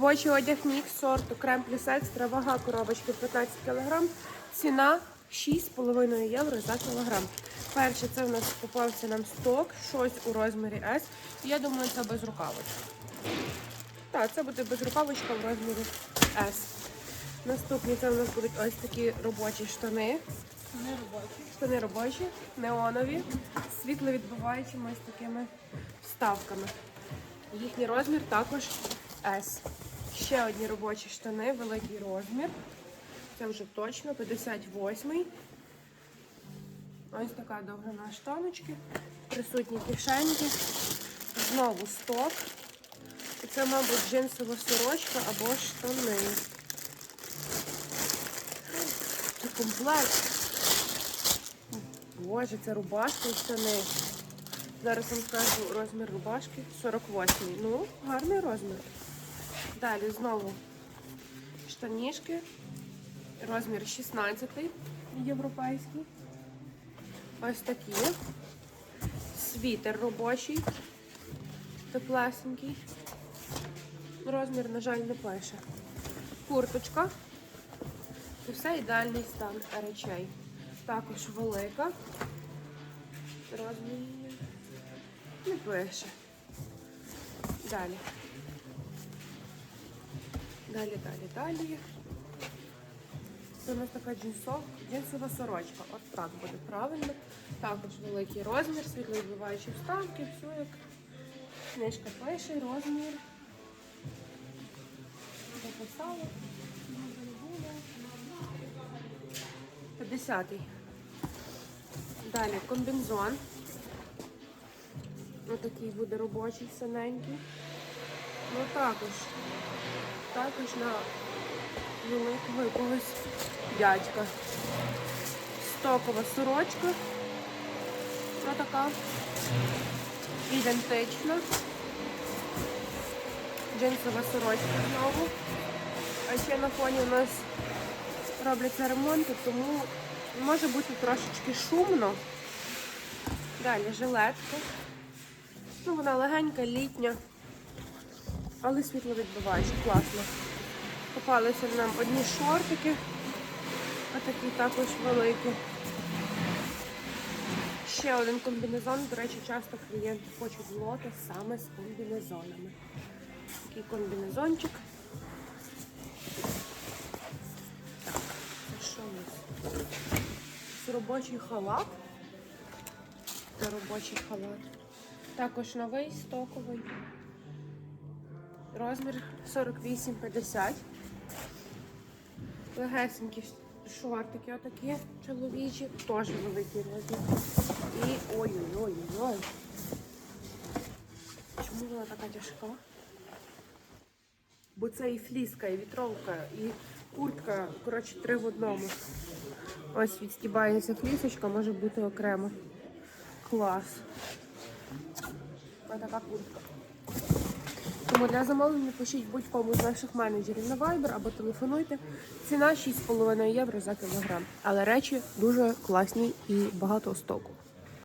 Робочий одяг мікс сорту крем плюс екстра, вага коробочки 15 кг, ціна 6,5 євро за кілограм. Перше, це в нас попався нам сток, щось у розмірі S. Я думаю, це без рукавочки. Так, це буде безрукавочка в розмірі S. Наступні це у нас будуть ось такі робочі штани. Не робочі. Штани робочі, неонові, світловідбиваючими ось такими вставками. Їхній розмір також S. Ще одні робочі штани, великий розмір. Це вже точно 58-й. Ось така довжина штаночки, присутні кишеньки, знову сток. І це, мабуть, джинсова сорочка або штани. Це комплект. Боже, це рубашка і штани. Зараз вам скажу розмір рубашки 48. Ну, гарний розмір. Далі знову штанішки. Розмір 16 європейський. Ось такі. Світер робочий. Теплесенький. Розмір, на жаль, не пише. Курточка. Це все ідеальний стан речей. Також велика. Розмір не пише. Далі. Далі, далі, далі. Це у нас така джинсов, джинсова сорочка. От так буде правильно. Також великий розмір, світловідбиваючі вставки, все як книжка пише, розмір. Записала. 50-й. Далі комбінзон. Отакий буде робочий, синенький. Ну також. Також на великого якогось дядька. Стокова сорочка. Ось така. Ідентична. Джинсова сорочка знову. А ще на фоні у нас робляться ремонти, тому може бути трошечки шумно. Далі жилетка. Ну, вона легенька, літня, але світловідбиваюча, класно. Попалися нам одні шортики, а такі також великі. Ще один комбінезон. До речі, часто клієнти хочуть лоти саме з комбінезонами. Такий комбінезончик. Так, що у нас? Робочий халат. Це робочий халат. Також новий стоковий. Розмір 48-50. Легесенькі шортики отакі чоловічі, теж великий розмір. І ой-ой-ой-ой. Чому вона така тяжка? Бо це і фліска, і вітровка, і куртка, коротше, три в одному. Ось відстібається флісочка, може бути окремо. Клас. Ось така куртка. Тому для замовлення пишіть будь-кому з наших менеджерів на Viber або телефонуйте. Ціна 6,5 євро за кілограм. Але речі дуже класні і багато стоку.